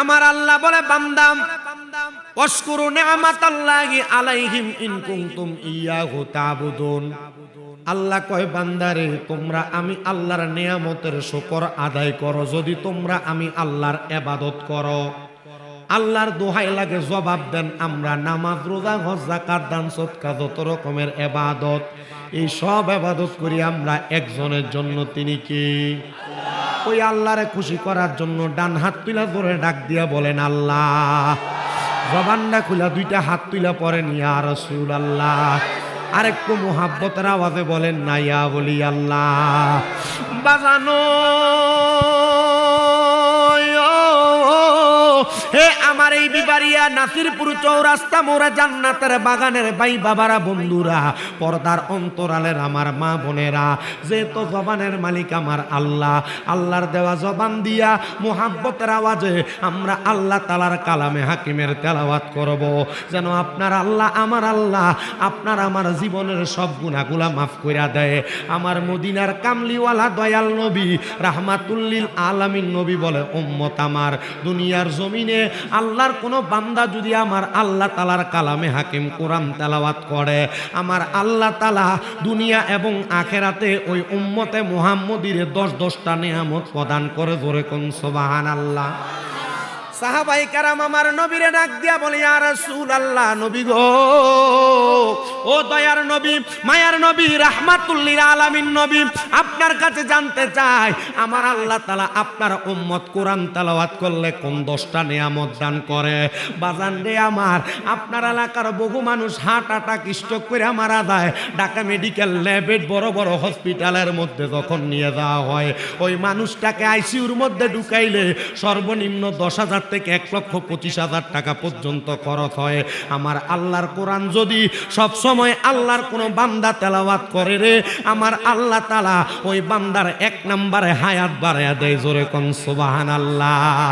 আমার আল্লাহ বলে বান্দাম অস্কুরু নিয়ামাতাল্লাহি আলাইহিম ইন কুনতুম ইয়াহু তাবুদুন। আল্লাহ কয় বান্দারে তোমরা আমি আল্লাহর নিয়ামতের শুকর আদায় করো, যদি তোমরা আমি আল্লাহর এবাদত করো। আল্লাহর দোহাই লাগে জবাব দেন, আমরা নামাজ, রোজা, হজ জাকাত দান সৎকা যত রকমের এবাদত। এই সব এবাদত করি আমরা একজনের জন্য, তিনি কি? ওই আল্লাহরে খুশি করার জন্য ডান হাত তুলা ধরে ডাক দিয়া বলেন, আল্লাহ। জবানটা খুলা, দুইটা হাত তুলা পরে নিয়া রসুল আল্লাহ আরেকটু মোহাব্বতের আওয়াজে বলেন নাইয়া বলি আল্লাহ। বাজানো হে আমার এই বিবারিয়া নাসিরপুর চৌরাস্তা মোরা জান্নাতের বাগানের ভাই বাবারা, বন্ধুরা, পর্দার অন্তরালের আমার মা বোনেরা, যে তো জবানের মালিক আমার আল্লাহ, আল্লাহর দেওয়া জবান দিয়া মোহাব্বতের আওয়াজে আমরা আল্লাহ তালার কালামে হাকিমের তেলাওয়াত করব। যেন আপনার আল্লাহ আমার আল্লাহ, আপনার আমার জীবনের সব গুণাগুলা মাফ কইরা দেয়। আমার মদিনার কামলিওয়ালা দয়াল নবী রাহমাতুল্লিল আলামিন নবী বলে, উম্মত আমার, দুনিয়ার জমিনে আল্লাহর কোনো বান্দা যদি আমার আল্লাহ তালার কালামে হাকিম কোরআন তেলাওয়াত করে, আমার আল্লাহ তালা দুনিয়া এবং আখেরাতে ওই উম্মতে মোহাম্মদিরে দশ দশটা নিয়ামত প্রদান করে, জোরে কোন সোবাহান আল্লাহ সাহাবাই কারাম আমার নবীরে ডাক দিয়া বলে, ইয়া রাসূলুল্লাহ, নবী গো, ও দয়ার নবী, মায়ার নবী রাহমাতুল্লিল আলামিন নবী, আপনার কাছে জানতে চাই, আমার আল্লাহ তালা আপনার উম্মত কোরআন তালাওয়াত করলে কোন দশটা নিয়ামত দান করে? বাজান রে আমার, আপনার এলাকার বহু মানুষ হার্ট অ্যাটাক, স্ট্রোক করে মারা যায়। ঢাকা মেডিকেল ল্যাবের বড় বড় হসপিটালের মধ্যে যখন নিয়ে যাওয়া হয়, ওই মানুষটাকে আইসিইউর মধ্যে ঢুকাইলে সর্বনিম্ন দশ হাজার থেকে এক লক্ষ পঁচিশ হাজার টাকা পর্যন্ত খরচ হয়। আমার আল্লাহর কোরআন যদি সব সময় আল্লাহর কোনো বান্দা তেলাওয়াত করে রে, আমার আল্লাহ তালা ওই বান্দার এক নম্বরে হায়াত বাড়াইয়া দেয় জোরে কন সুবাহান আল্লাহ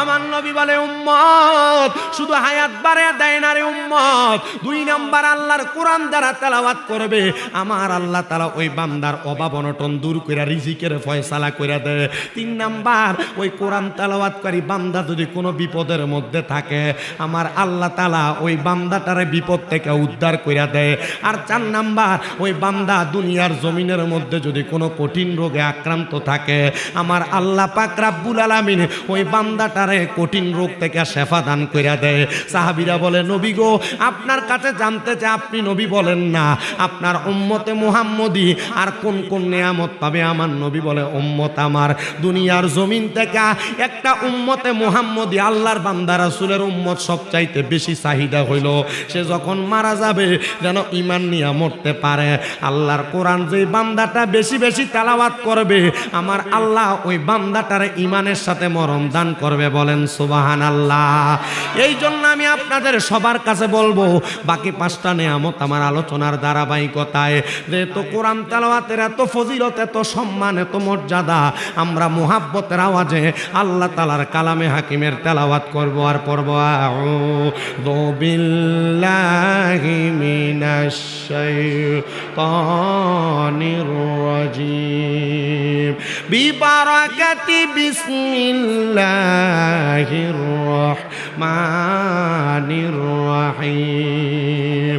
আমার নবী বলে, উম্মত, শুধু হায়াত বাড়াইয়া দেয় না রে উম্মত, দুই নম্বর আল্লাহর কোরআন যারা তেলাওয়াত করবে, আমার আল্লাহ তালা ওই বান্দার অভাব অনটন দূর করে রিজিকের ফয়সালা করে দেয়। তিন নাম্বার, ওই কোরআন তেলাওয়াতকারী বান্দা যদি কোনো বিপদের মধ্যে থাকে, আমার আল্লাহ তালা ওই বান্দাটারে বিপদ থেকে উদ্ধার করিয়া দেয়। আর চার নাম্বার, ওই বান্দা দুনিয়ার জমিনের মধ্যে যদি কোনো কঠিন রোগে আক্রান্ত থাকে, আমার আল্লাহ পাক রাব্বুল আলামিন ওই বান্দাটারে কঠিন রোগ থেকে শেফা দান করিয়া দেয়। সাহাবিরা বলে, নবী গো, আপনার কাছে জানতে চাই, আপনি নবী বলেন না। আপনার উম্মতে মুহাম্মদি, আর কোন কোন নিয়ামত পাবে? আমার নবী বলে, উম্মত আমার। দুনিয়ার জমিন থেকে একটা উম্মতে মুহাম্মদি আল্লাহর বান্দা রাসূলের উম্মত সবচাইতে বেশি চাহিদা হইল, সে যখন মারা যাবে, যেন ইমান নিয়ে মরতে পারে। আল্লাহর কোরআন যে বান্দাটা বেশি বেশি তেলাওয়াত করবে, আমার আল্লাহ ওই বান্দাটার ইমানের সাথে মরণ দান করবে বলেন সুবাহান আল্লাহ এই জন্য আমি আপনাদের সবার কাছে বলব, বাকি পাঁচটা নেয়ামত আমার আলোচনার ধারাবাহিকতায়। যেহেতু কোরআন তেলাওয়াতের এত ফজিলত, এত সম্মান, এত মর্যাদা, আমরা মোহাব্বতের আওয়াজে আল্লাহ তালার কালামে হাকিমের তেলাওয়াত করব আর পড়ব আউযু বিল্লাহি মিনাশ শাইতানির রাজিম। বিবারাকাতি বিসমিল্লাহির রাহমানির রাহিম।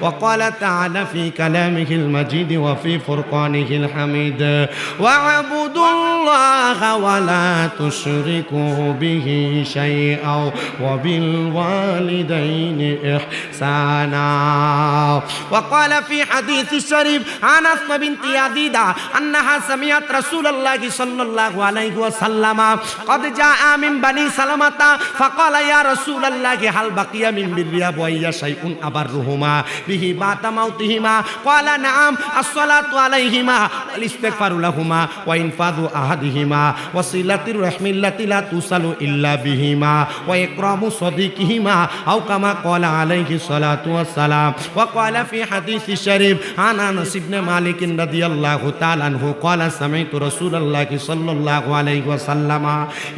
وقال تعالى في كلامه المجيد وفي فرقانه الحميد. واعبدوا الله ولا تشركوا به شيئا وبالوالدين إحسانا. وقال في حديث الشريف عن أسمى بنت يزيد أنها سمعت رسول الله صلى الله عليه وسلم قد جاء من بني سلمة فقال يا رسول الله هل بقي من بر أبوي شيء أبرهما به بعد موتهما؟ قال نعم الصلاة عليهما والاستغفار لهما وإنفاذ أحد আহাদিহিমা ওয়াসিলাতির রাহমিল্লাতি লা তুসালু ইল্লা বিহিমা ওয়া ইকরামু সাদিকিহিমা আও কামা ক্বালা আলাইহি সালাতু ওয়াসসালাম ওয়া ক্বালা ফি হাদিসি শরীফ আন আনাস ইবনে মালিক রাদিয়াল্লাহু তাআলা আনহু ক্বালা সামাইতু রাসূলুল্লাহি সাল্লাল্লাহু আলাইহি ওয়াসাল্লাম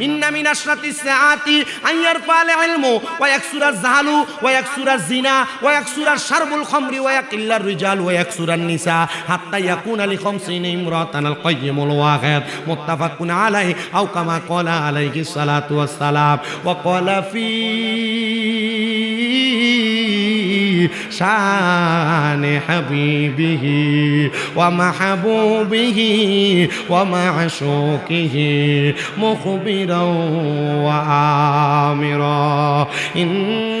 ইন্না মিন আশরাতিস সাআতি আন ইয়ারফাল ইলমু ওয়া ইয়াকসুরা জাহালু ওয়া ইয়াকসুরা জিনা ওয়া ইয়াকসুরা শারবুল খামরি ওয়া ইয়াকিল্লার রিজাল ওয়া ইয়াকসুরা নিসা হাত্তা ইয়াকুনা লি খামসিন ইমরাতান আল কাইয়িমুল ওয়াহিদ متفق عليه أو كما قال عليه الصلاة والسلام. وقال في شأن حبيبه ومحبوبه ومعشوقه مخبرا وآمرا. إن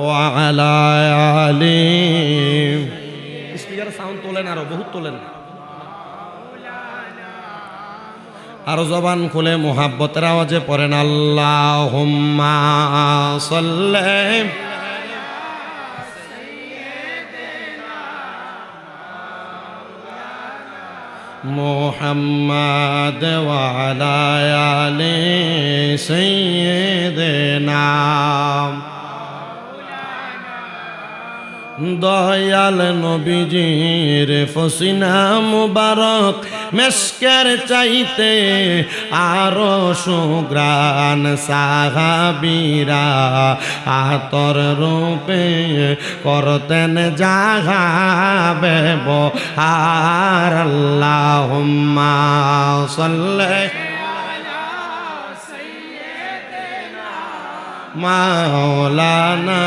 وعلى آله স্পিকারের সাউন্ড তোলেন আরো বহুত তোলেন আরো জবান খুলে মোহাব্বতের আওয়াজে পড়েন আল্লাহ সাল্লে মোহাম্মদ ওয়ালা আলে সৈয়দনা দয়াল নবীজির ফসিনা মুবারক মেসকের চাইতে আরও সুগ্রান সাহাবিরা আতর রূপে করতেন জাগা বেব আর আল্লাহ মাওলানা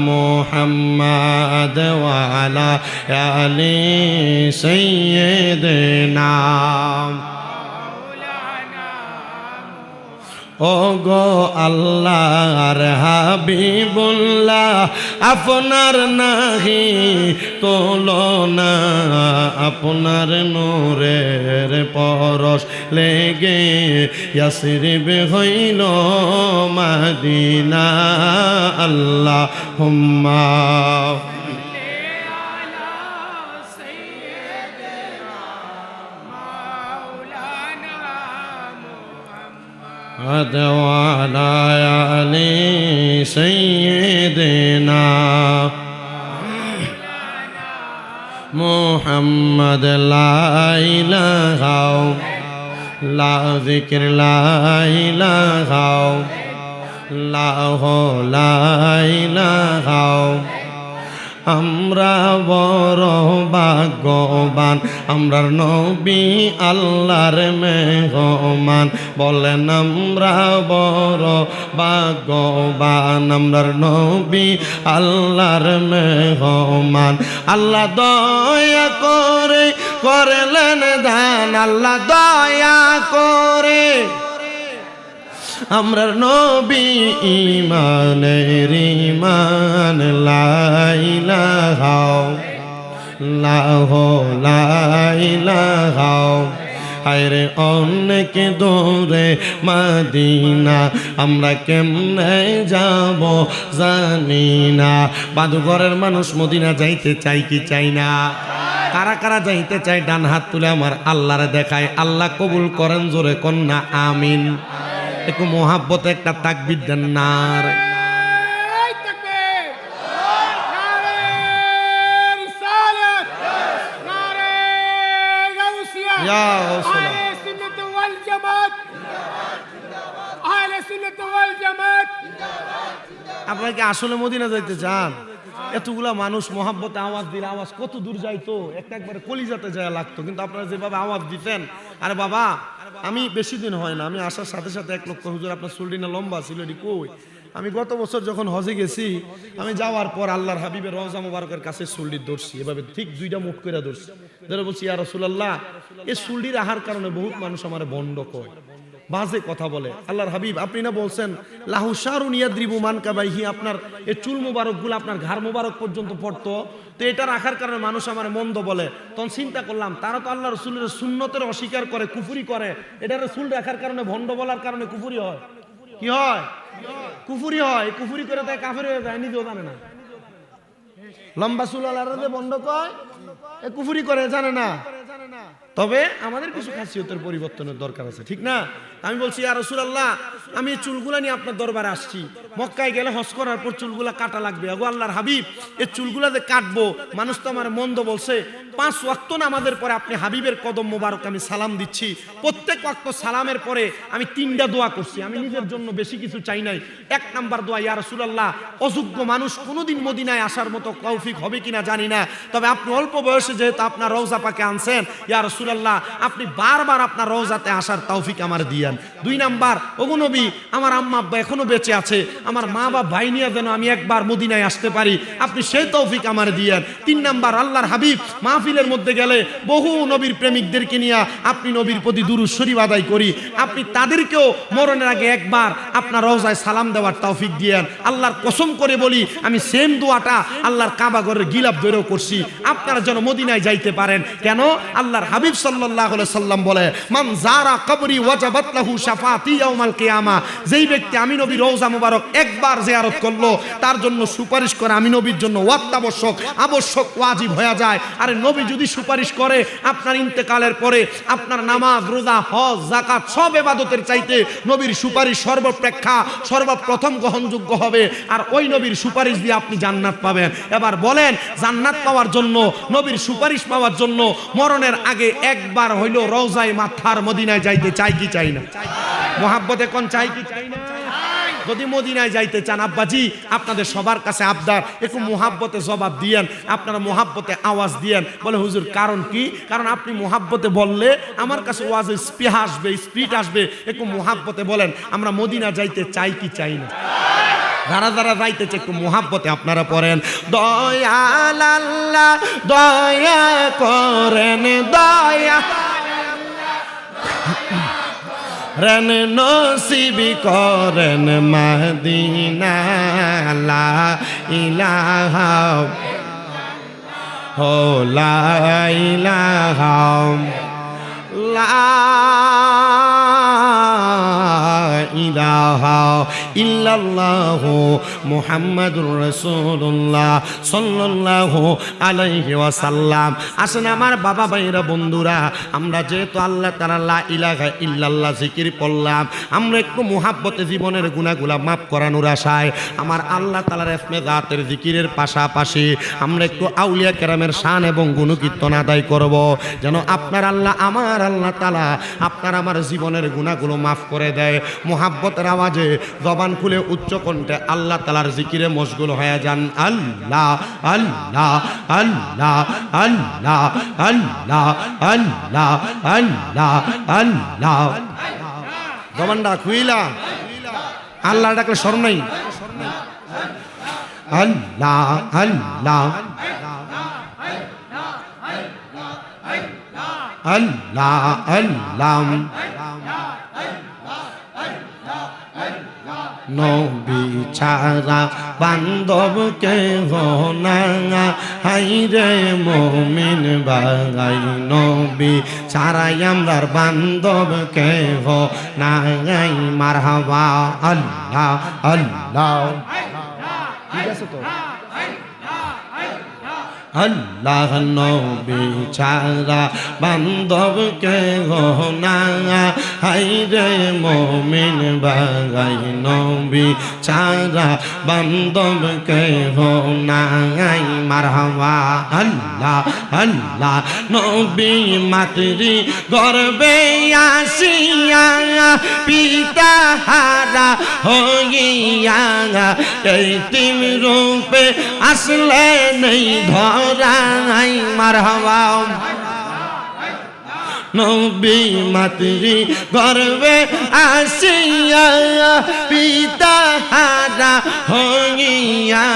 মোহাম্মদ ওয়ালা আলী সৈয়দ নাম ও গো আল্লাহর হাবিবুল্লাহ, আপনার নাহি তোলনা, আপনার নূরের পরশ লেগে ইয়াসরিব হইল মাদিনা আল্লাহ হুম্মা محمد وعلى آل سيدنا محمد لا إله لا ذكر لا إله لا لا إله আমরা বড় ভাগ্যবান, আমরার নবী আল্লাহর মেহমান। বলেন, আমরা বড় ভাগ্যবান, আমরার নবী আল্লাহর মেহমান। আল্লাহ দয়া করে করলেন ধান আল্লাহ দয়া করে আমরার নবী ইমানের ইমান লাইলাহাও লাহ লাইলাহাও হায়রে অনেক দূরে মাদিনা, আমরা কেমনে যাব জানি না বাদুঘরের মানুষ মদিনা যাইতে চাই কি চাই না? কারা কারা যাইতে চাই ডান হাত তুলে আমার আল্লাহরে দেখায়। আল্লাহ কবুল করেন জোরে কন্যা, আমিন। একটু মোহাব্বত একটা তাকবির দেন না! আপনারা কি আসলে মদিনা যাইতে চান? এতগুলা মানুষ মোহাব্বতে আওয়াজ দিলে আওয়াজ কত দূর যাইতো? একটা একবারে কলিজাতে যায় লাগতো কিন্তু আপনারা যেভাবে আওয়াজ দিতেন আরে বাবা আমি বেশি দিন হয় না, আমি আসার সাথে সাথে এক লক্ষ হুজুর আপনার চুলটি না লম্বা ছিল, এটি কই? আমি গত বছর যখন হজে গেছি, আমি যাওয়ার পর আল্লাহর হাবিবের রজা মুবারকের কাছে সুল্লির ধরছি, এভাবে ঠিক দুইটা মুখ করে ধরছি। ধরে বলছি, ইয়া রসুল্লাহ এই সুল্লির আহার কারণে বহুত মানুষ আমার বন্ড কয়। বাজে কথা বলে। আল্লাহর হাবিব, আপনি না বলছেন, লাহু শারুন ইয়াদ্রিবু মান কাবাইহি, আপনার এই চুল মুবারকগুলো আপনার ঘাড় মুবারক পর্যন্ত পড়তো। তো এটা রাখার কারণে মানুষ আমার মন্দ বলে। তখন চিন্তা করলাম, তারা তো আল্লাহ রসুলের সুন্নতের অস্বীকার করে, কুফুরি করে। এটা রসুল রাখার কারণে, ভণ্ড বলার কারণে কুফুরি হয়। কি হয়? কুফুরি হয়। কুফুরি করে তাই কাফের হয়ে যায়, নিজেও জানে না। লম্বা চুল আলাদা বন্ধ কয়? কুফুরি করে, জানে না। তবে আমাদের কিছু খাসিয়তের পরিবর্তনের দরকার আছে, ঠিক না? আমি বলছি আর রসুলাল্লাহ, আমি চুলগুলা নিয়ে আপনার দরবারে আসছি। মক্কায় গেলে হস করার পর চুলগুলা কাটা লাগবে। আগো আল্লাহর হাবিব এই চুলগুলা যে কাটবো, মানুষ তো আমার মন্দ বলছে। পাঁচ ওয়াক্ত নামাজের পরে আপনি হাবিবের কদম মোবারক আমি সালাম দিচ্ছি। প্রত্যেক ওয়াক্ত সালামের পরে আমি তিনটা দোয়া করছি। আমি নিজের জন্য বেশি কিছু চাই নাই। এক নাম্বার দোয়া, ইয়া রসুলাল্লাহ, অযোগ্য মানুষ কোনোদিন মদিনায় আসার মতো কৌফিক হবে কিনা জানি না। তবে আপনি অল্প বয়সে যেহেতু আপনার রওজা পাকে আনছেন, ইয়া রসুলাল্লাহ, আপনি বারবার আপনার রওজাতে আসার তৌফিক আমার দিয়েন। দুই নাম্বার ওগুনবী আমার আম্মা আব্বা এখনও বেঁচে আছে। আমার মা বা ভাই নিয়ে যেন আমি একবার মদিনায় আসতে পারি, আপনি সেই তৌফিক আমার দিয়েন। তিন নাম্বার, আল্লাহর হাবিব, মাহফিলের মধ্যে গেলে বহু নবীর প্রেমিকদেরকে নিয়ে আপনি নবীর প্রতি দুরুদ শরীফ আদায় করি। আপনি তাদেরকেও মরণের আগে একবার আপনার রোজায় সালাম দেওয়ার তৌফিক দিয়েন। আল্লাহর কসম করে বলি, আমি সেম দোয়াটা আল্লাহর কাবাগরের গিলাপ বেরো করছি। আপনারা যেন মদিনায় যাইতে পারেন। কেন? আল্লাহর হাবিব সাল্লাম বলে, মান জারা কবরি ওয়াজাবাত লাহু শাফাতি ইয়াউমাল কিয়ামা যেই ব্যক্তি আমি নবী রওজা মুবারক একবার জিয়ারত করল, তার জন্য সুপারিশ করে আমি নবীর জন্য অত্যাবশ্যক আবশ্যক ওয়াজিব হয়ে যায়। আরে নবী যদি সুপারিশ করে, আপনার ইন্তেকালের পরে আপনার নামাজ, রোজা, হজ জাকাত সব এবাদতের চাইতে নবীর সুপারিশ সর্বপ্রেক্ষা, সর্বপ্রথম গ্রহণযোগ্য হবে। আর ওই নবীর সুপারিশ দিয়ে আপনি জান্নাত পাবেন। এবার বলেন, জান্নাত পাওয়ার জন্য, নবীর সুপারিশ পাওয়ার জন্য মরণের আগে একবার হইল রওজায় মাথার মদিনায় যাইতে চাই কি চাই না? মোহাব্বত এখন চাই কি চাই না? যদি মদিনায় যাইতে চান, আব্বাজি, আপনাদের সবার কাছে আবদার, একটু মোহাব্বতে জবাব দিয়েন, আপনারা মোহাব্বতে আওয়াজ দিয়েন। বলে, হুজুর, কারণ কি? কারণ আপনি মোহাব্বতে বললে আমার কাছে ওয়াজে স্পৃহা আসবে, স্পিড আসবে, একটু মোহাব্বতে বলেন। আমরা মদিনা যাইতে চাই কি চাই না? যারা যারা যাইতেছে, একটু মোহাব্বতে আপনারা পড়েন। দয়াল আল্লাহ, দয়া করেন, দয়া। রেন নসিবি করেন মদিনা, লা ইলাহা হো লা ইলাহা লা ইলাহা ইল্লাল্লাহ মুহাম্মাদুর রাসূলুল্লাহ সাল্লাল্লাহু আলাইহি ওয়াসাল্লাম। আসেন আমার বাবা ভাইরা বন্ধুরা, আমরা যেহেতু আল্লাহ তাআলা লা ইলাহা ইল্লাল্লাহ জিকির পড়লাম আমরা একটু মুহাব্বতে জীবনের গুনাহগুলা মাফ করানোর আশায় আমার আল্লাহ তাআলার ইসমে জাতের জিকিরের পাশাপাশি আমরা একটু আউলিয়া কেরামের শান এবং গুণকীর্তন আদায় করব। যেন আপনার আল্লাহ, আমার আল্লাহ তাআলা আপনার আমার জীবনের গুনাহগুলো মাফ করে দেয়। মোহাব্বতের আওয়াজে জবান খুলে উচ্চ কণ্ঠে আল্লাহ তালার জিকিরে মশগুল হয়ে যান। আল্লাহ আল্লাহ আল্লাহ আল্লাহ আল্লাহ আল্লাহ আল্লাহ আল্লাহ। জবানটা খুইলা। আল্লাহ ডাকলে স্মরণ নাই। আল্লাহ আল্লাহ। আল্লাহ আল্লাহ। নবী ছাড়া বান্ধব কে না হাই রে মমিন বাগাই নবী ছাড়াই আমরার বান্ধব কে না মারহাবা, আল্লাহ আল্লাহ। ঠিক আছে তো? আল্লাহ নবী ছাড়া বান্ধব কে না হাই রে মমিন বাগাই নবী ছাড়া বান্ধব কে না মারহাবা, আল্লাহ আল্লাহ, নবী মাতৃ গর্বে আসিয়া পিতা হারা হইয়া, এই তিম রূপে আসলে নেই রাই মারহাবা নবী মাতৃ গর্বে আসিয়া পিতা হারা হইয়া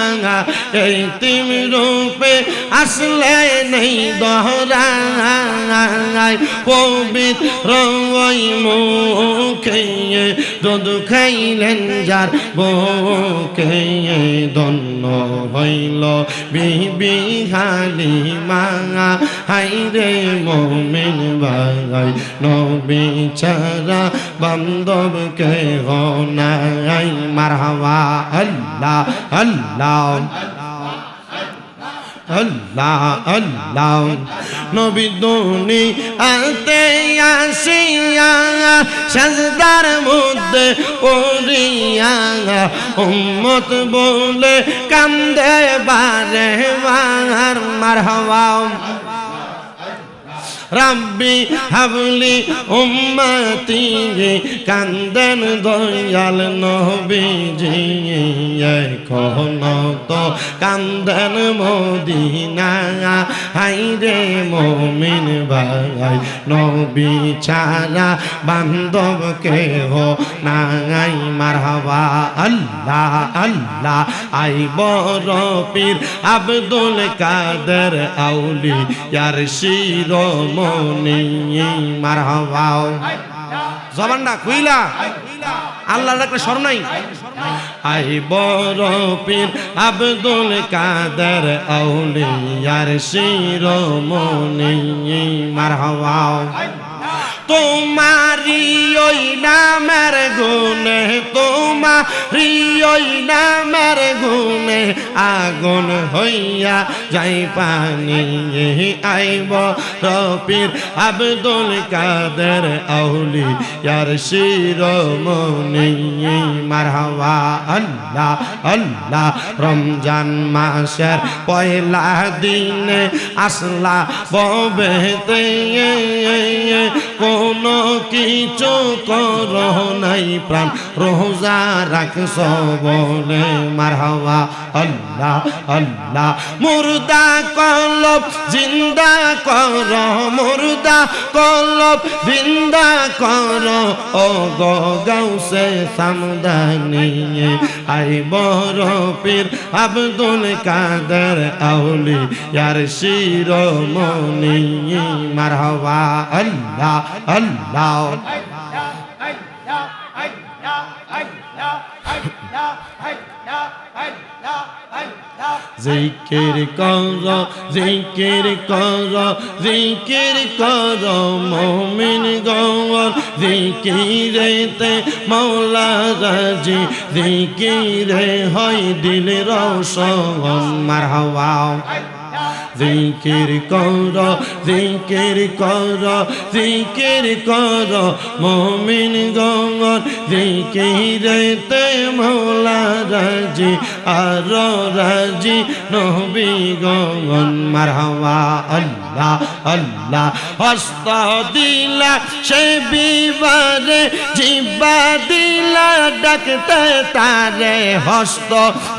এই তিম রূপে আসলে নেই দহরাই। পবিত্র ওই মুখে দুধ খাইলেন যার বুকে দন্ন হইল বিবি মা হাই রে মোমিন বাগাই নবী ছাড়া বান্ধব কে নাই। মারহাবা, আল্লাহ আল্লাহ আল্লাহ আল্লাহ। নবী দুনি আতে আসিয়া সাজদার মধ্যে পড়িয়া উম্মত বলে কান্দে বারে বার মারহাবা রাব্বি হাবলি উম্মতি কান্দেন দয়াল নবীজি কোন তো কান্দেন মদিনা হাই রে মমিন ভাই, নবী ছাড়া বান্ধব হো নাই, মারহাবা আল্লাহ আল্লাহ, আই বড় পীর আব্দুল কাদের আউলি ইয়ার শিরোমণি মারহাবা। জবানটা খুইলা। আল্লাহ ডাকলে স্মরণ নাই? আই বড় পীর আব্দুল কাদের আউলিয়ার শিরোমণি, মারহাবা। তোমারি ওই নামের গুণে, তোমারি ওই নামের গুণে আগুন হইয়া যাই পানি আইব। রপির আব্দুল কাদের আউলি ইয়ার শিরোমণি, মারহাবা আল্লাহ আল্লাহ, রমজান মাসের পয়লা দিনে আসলা ববেতে কোন কিছু কর নাই প্রাণ। রোজা রাখছ বলে মারহাবা। আল্লাহ আল্লাহ। মুর্দা কলব, জিন্দা কর। মুর্দা কলব, জিন্দা কর। ও গাউসে সামদানি। আই বড় পীর আব্দুল কাদের আউলি, ইয়ার শিরোমণি। মারহাবা, আল্লাহ আল্লাহ। জিকির কর জিকির কর জিকির কর, মমিন গৌর জিকিরেতে মৌলা রাজি, জিকিরে হয় দিল রোশন। মারহাবা। জিকির কর জিকির কর জিকির কর, মমিন গঙ্গন জিকিরেতে মৌলা রাজি, আর রাজি নবী গঙ্গন মারহাবা, আল্লাহ আল্লাহ, হস্ত দিলা, সে বিবারে জিবা দিলা, ডাকতে তারে হস্ত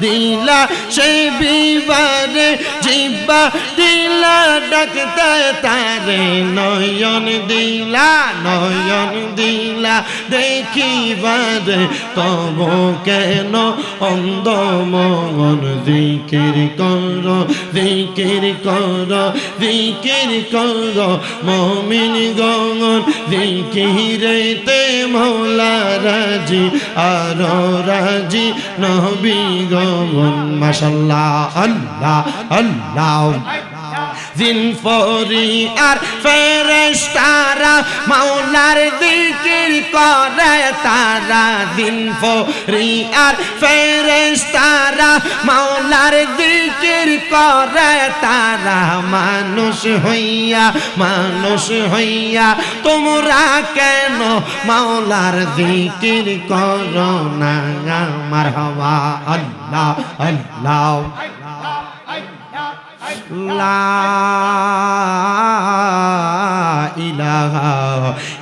দিলা, সে বিবারে জিবা দিলা ডাকতে তারে নয়ন দিলা নয়ন দিলা। দেখিবারে তব কেন অন্ধ মন দিকির কর দিকির কর দিকির কর, মমিন গঙ্গন দিকিরেতে মৌলা রাজি, আর রাজি নবী গঙ্গন মাসাল্লাহ আল্লাহ আল্লাহ। দিন ফরি আর ফেরেশতারা মাওলার দিকির করে তারা। দিন ফরি আর ফেরেশতারা মাওলার দিকির করে তারা। মানুষ হইয়া মানুষ হইয়া তোমরা কেন মাওলার দিকির করো না? মারহাবা আল্লাহ আল্লাহ। লা ইলাহা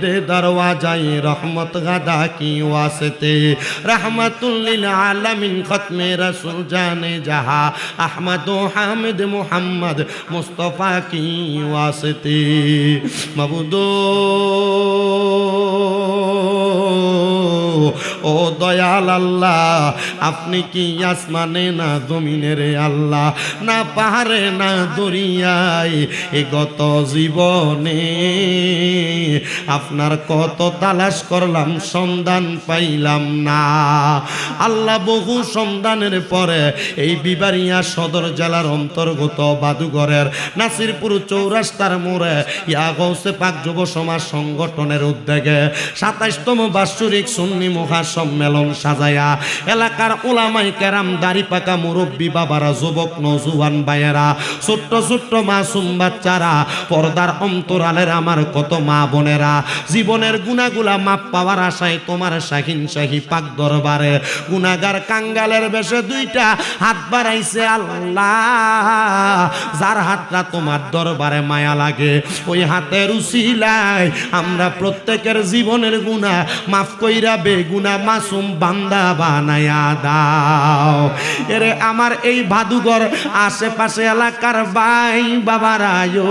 দে দরওয়াজায়ে রহমত গাদা কি ওয়াসতে রহমাতুল লিল আলামিন খতমে রাসূল জানে জাহা আহমদ ও হামিদ মুহাম্মদ মুস্তাফা কি ওয়াসতে মাবুদো ও দয়াল আল্লাহ, আপনি কি আসমানে না জমিনের আল্লাহ, না পাহাড়ে না দরিয়ায় এ গত জীবনে? আপনার কত তালাশ করলাম, সন্ধান পাইলাম না। আল্লাহ বহু সন্ধানের পরে এই বিবারিয়া সদর জেলার অন্তর্গত বাদুঘরের নাসিরপুর চৌরাস্তার মোড়ে ইয়া গৌসে পাক যুব সমাজ সংগঠনের উদ্যোগে সাতাইশতম বাৎসরিক সুন্নি মহা সম্মেলন সাজায়া এলাকার ওলামাই কেরাম দাড়ি পাকা মুরব্বী বাবারা, যুবক নজুয়ান ভাইয়েরা, ছোট্ট ছোট্ট মাসুম বাচ্চারা, পর্দার অন্তরালের আমার কত মা বোনেরা, জীবনের গুণাগুলা মাপ পাওয়ার আশায় তোমার শাহিন শাহী পাক দরবারে গুণাগার কাঙ্গালের বেশে দুইটা হাত বাড়াইছে আল্লাহ, যার হাতটা তোমার দরবারে মায়া লাগে। ওই হাতের উসিলায় আমরা প্রত্যেকের জীবনের গুণা মাফ কইরা বে গুণা মাসুম বান্দা বানায়া দাও। এরে আমার এই ভাদুঘর আশেপাশে এলাকার ভাই বাবারায়ো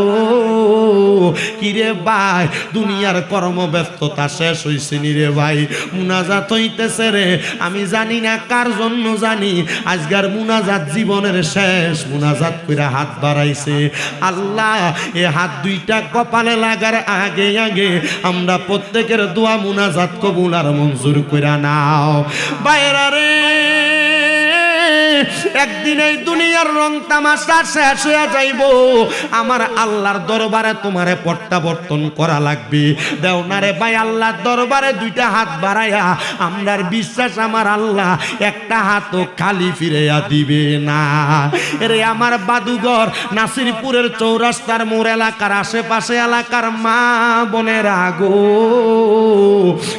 কিরে ভাই, দুনিয়ার কর্মব্যস্ততা শেষ হইছে নি রে ভাই। মুনাজাত হইতেছে রে, আমি জানি না কার জন্য জানি। আজকার মুনাজাত জীবনের শেষ, মুনাজাত কইরা হাত বাড়াইছে। আল্লাহ, এ হাত দুইটা কপালে লাগার আগে আগে আমরা প্রত্যেকের দোয়া মুনাজাত কবুল আর মঞ্জুর কইরা নাও। বাইরা একদিন এই দুনিয়ার রং তামাশা শেষ হয়ে যাইব। আমার আল্লাহর দরবারে তোমারে প্রত্যাবর্তন করা লাগবে। দেও না রে ভাই, আল্লাহর দরবারে দুইটা হাত বাড়াইয়া আমরার বিশ্বাস আমার আল্লাহ একটা হাতও খালি ফিরাইয়া দিবে না। রে আমার বাদুঘর নাসিরপুরের চৌরাস্তার মোড় এলাকার আশেপাশে এলাকার মা বোনের আগো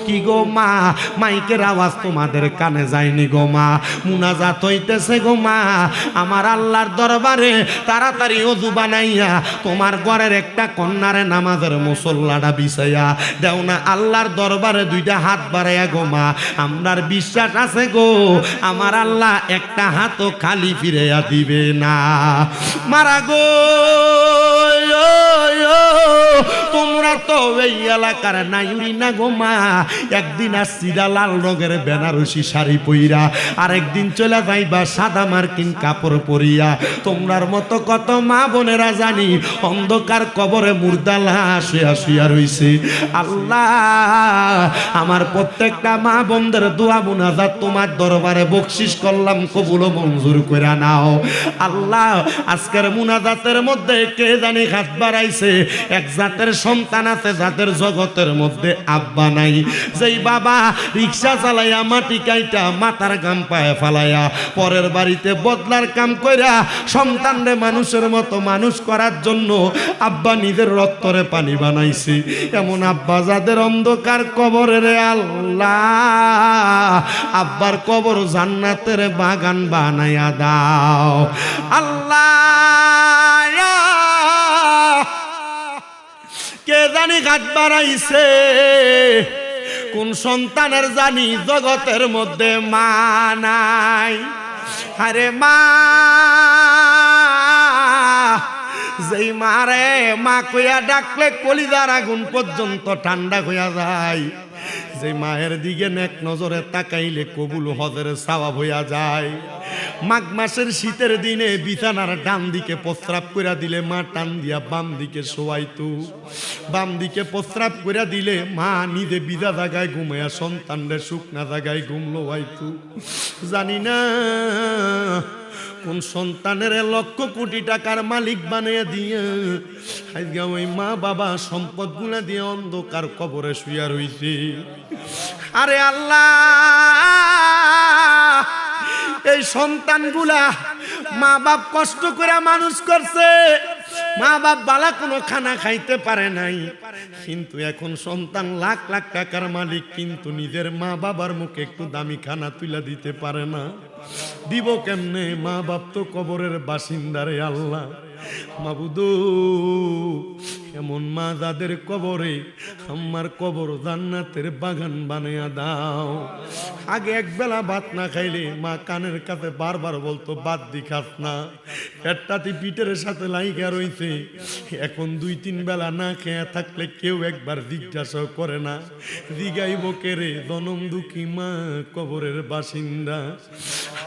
কি গো মা, মাইকের আওয়াজ তোমাদের কানে যায়নি গো মা। মুনাজাত হইতেছে গো মা, আমার আল্লাহর দরবারে তাড়াতাড়ি অজু বানাইয়া তোমার ঘরের একটা কন্যারে নামাজের মুসল্লাটা বিছাইয়া দেও না, আল্লাহর দরবারে দুইটা হাত বাড়াইয়া গো মা, আমরার বিশ্বাস আছে গো, আমার আল্লাহ একটা হাতও খালি ফিরাইয়া দিবে না। মারা গো তোমরা তো এই এলাকার নাইরি না গো মা, একদিন আসছিরা লাল রঙের বেনারসি শাড়ি পইরা, আরেকদিন চলে যাইবা সাদা মার্কিন কাপড় পরিয়া। তোমরার মতো কত মা বোনেরা জানি, অন্ধকার কবরে মুর্দালা শুয়া শুয়া রইছে। আল্লাহ, আমার প্রত্যেকটা মা বোনদের দোয়া মুনাজাত তোমার দরবারে বকশিস করলাম, কবুল মঞ্জুর করে নাও। আল্লাহ, আজকের মুনাজাতের মধ্যে কে জানি হাত বাড়াইছে, এক জাতের সন্তান আছে জাতের জগতের মধ্যে আব্বা নাই। যেই বাবা রিক্সা চালাইয়া মাটি কাইটা মাথার গাম পায়ে ফালাইয়া পরের বাড়িতে বদলার কাম কইরা সন্তানরে মানুষের মতো মানুষ করার জন্য আব্বা নিজের রক্তরে পানি বানাইছে। এমন আব্বা যাদের অন্ধকার কবরে রে আল্লাহ, আব্বার কবর জান্নাতের বাগান বানাইয়া দাও। আল্লাহ কে জানি ঘাট বাড়াইছে? কোন সন্তানের জানি জগতের মধ্যে মা নাই? আরে মা যেই মারে, মা কইয়া ডাকলে কলিদার আগুন পর্যন্ত ঠান্ডা হইয়া যায়। যে মায়ের দিকে নেক নজরে তাকাইলে কবুল হজের সাওয়াব হইয়া যায়। মাঘ মাসের শীতের দিনে বিছানার ডান দিকে প্রস্রাব করে দিলে মা টান দিয়া বাম দিকে শোয়াইতো। বাম দিকে প্রস্রাব করে দিলে মা নিজে বিজা জায়গায় ঘুমাইয়া সন্তানদের শুকনা জাগায় ঘুমলো হয়তো জানি না কোন সন্তানের লক্ষ কোটি টাকার মালিক বানিয়ে দিয়ে আজকে ওই মা বাবা সম্পদগুলো দিয়ে অন্ধকার কবরে শুয়া রইছে। আরে আল্লাহ, এই সন্তানগুলা মা বাপ কষ্ট করে মানুষ করছে। মা বাপ বালা কোনো খানা খাইতে পারে নাই। কিন্তু এখন সন্তান লাখ লাখ টাকার মালিক, কিন্তু নিজের মা বাবার মুখে একটু দামি খানা তুলে দিতে পারে না। দিব কেমনে? মা বাপ তো কবরের বাসিন্দারে আল্লাহ। মাবুদু, এমন মা যাদের কবরে আমার কবর জান্নাতের বাগান বানিয়ে দাও। আগে এক বেলা ভাত না খাইলে মা কানের কাছে বারবার বলতো বাদ দি খাস না পেটটাতে পিঠের সাথে লাইগা রইছে। এখন দুই তিন বেলা না খেয়ে থাকলে কেউ একবার জিজ্ঞাসা করে না দিগাই জিগাইব কেরে জনম দুঃখী মা কবরের বাসিন্দা।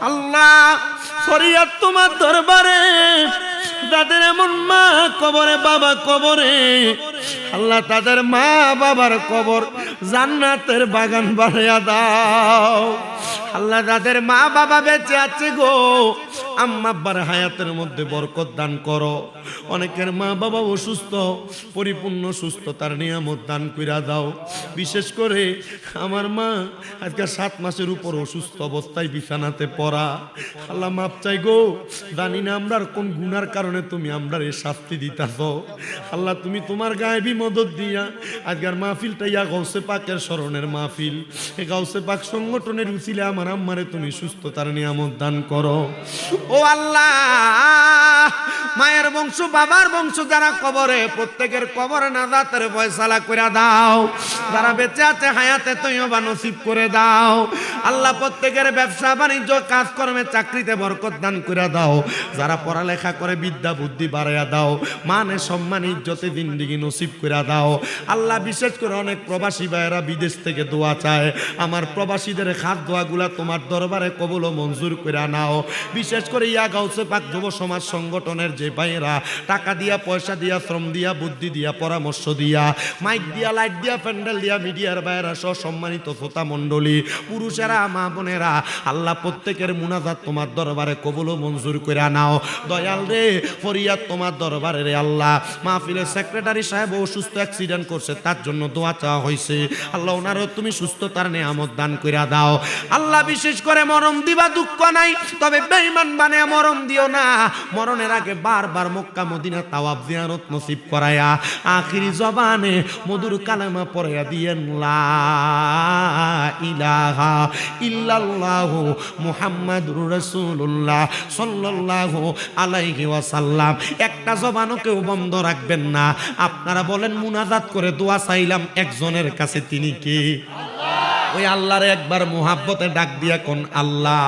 আল্লাহ, ফরিয়াদ তোমার দরবারে। তাদের এমন মা কবরে, বাবা কবরে, আল্লাহ তাদের মা, বাবার কবর জান্নাতের বাগান বানিয়ে দাও। আল্লাহ তাদের মা, বাবা বেঁচে আছে গো। আম্মা আব্বার হায়াতের মধ্যে বরকত দান করো। অনেকের মা বাবা অসুস্থ পরিপূর্ণ সুস্থতার নিয়ামত দান কইরা দাও। বিশেষ করে আমার মা আজকে সাত মাসের উপর অসুস্থ অবস্থায় বিছানাতে পড়া। আল্লাহ মাপ চাই গো, জানি না আমরার কোন গুনার কারণে তুমি আমরার এই শাস্তি দিতাছ। আল্লাহ তুমি তোমার গায়েবী মদত দিয়া আজকের মাহফিলটা ইয়া গৌসে পাকের স্মরণের মাহফিল। এ গৌসে পাক সংগঠনের উচিলে আমার আম্মারে তুমি সুস্থতার নিয়ামত দান করো। ও আল্লাহ, মায়ের বংশ, বাবার বংশ যারা কবরে, প্রত্যেকের কবরে না দাতের ফয়সালা করে দাও। যারা বেঁচে আছে হায়াতে তৈবা নসিব করে দাও। আল্লাহ প্রত্যেকের ব্যবসা, বাণিজ্য, কাজকর্মে চাকরিতে বরকত দান করে দাও। যারা পড়ালেখা করে বিদ্যা, বুদ্ধি বাড়াইয়া দাও। মানে সম্মান, ইজ্জতে জিন্দিগি নসিব করে দাও। আল্লাহ বিশেষ করে অনেক প্রবাসী ভাইয়েরা বিদেশ থেকে দোয়া চায়। আমার প্রবাসীদের খাত দোয়াগুলা তোমার দরবারে কবল মঞ্জুর করে নাও। বিশেষ করে ইয়া গাউসে পাক যুব সমাজ সংগঠনের যে ভাইয়েরা, টাকা দিয়া, পয়সা দিয়া, শ্রম দিয়া, বুদ্ধি দিয়া, পরামর্শ দিয়া, মাইক দিয়া, লাইট দিয়া, প্যান্ডেল দিয়া, মিডিয়ার ভাইয়েরা সহ সম্মানিত শ্রোতা মণ্ডলী, পুরুষেরা, মা বোনেরা, আল্লাহ প্রত্যেকের মুনাজাত তোমার দরবারে কবল মঞ্জুর করে নাও দয়াল রে, ফরিয়াদ তোমার দরবারে রে আল্লাহ। মাহফিলের সেক্রেটারি সাহেব অসুস্থ অ্যাক্সিডেন্ট করছে, তার জন্য দোয়া চাওয়া হয়েছে আল্লাহ ওনারও তুমি সুস্থতার নেয়ামত দান করে দাও। আল্লাহ বিশেষ করে মরম দিবা, দুঃখ নাই, তবে বেঈমান বানে মরম দিও না। মরণের আগে বারবার মক্কা, মদিনা তাওয়াব জিয়ারত নসিব করায়া আখিরি জবানে মধুর কালামা পড়াইয়া দিয়েন, লা ইলাহা ইল্লাল্লাহু মুহাম্মাদুর রাসূলুল্লাহ সাল্লাল্লাহু আলাইহি ওয়াসাল্লাম। একটা জবানও কেউ বন্ধ রাখবেন না। আপনারা বলেন, মুনাজাত করে দোয়া চাইলাম একজনের কাছে, তিনি কে? ওই আল্লাহর একবার মোহাব্বতে ডাক দিয়া কোন আল্লাহ।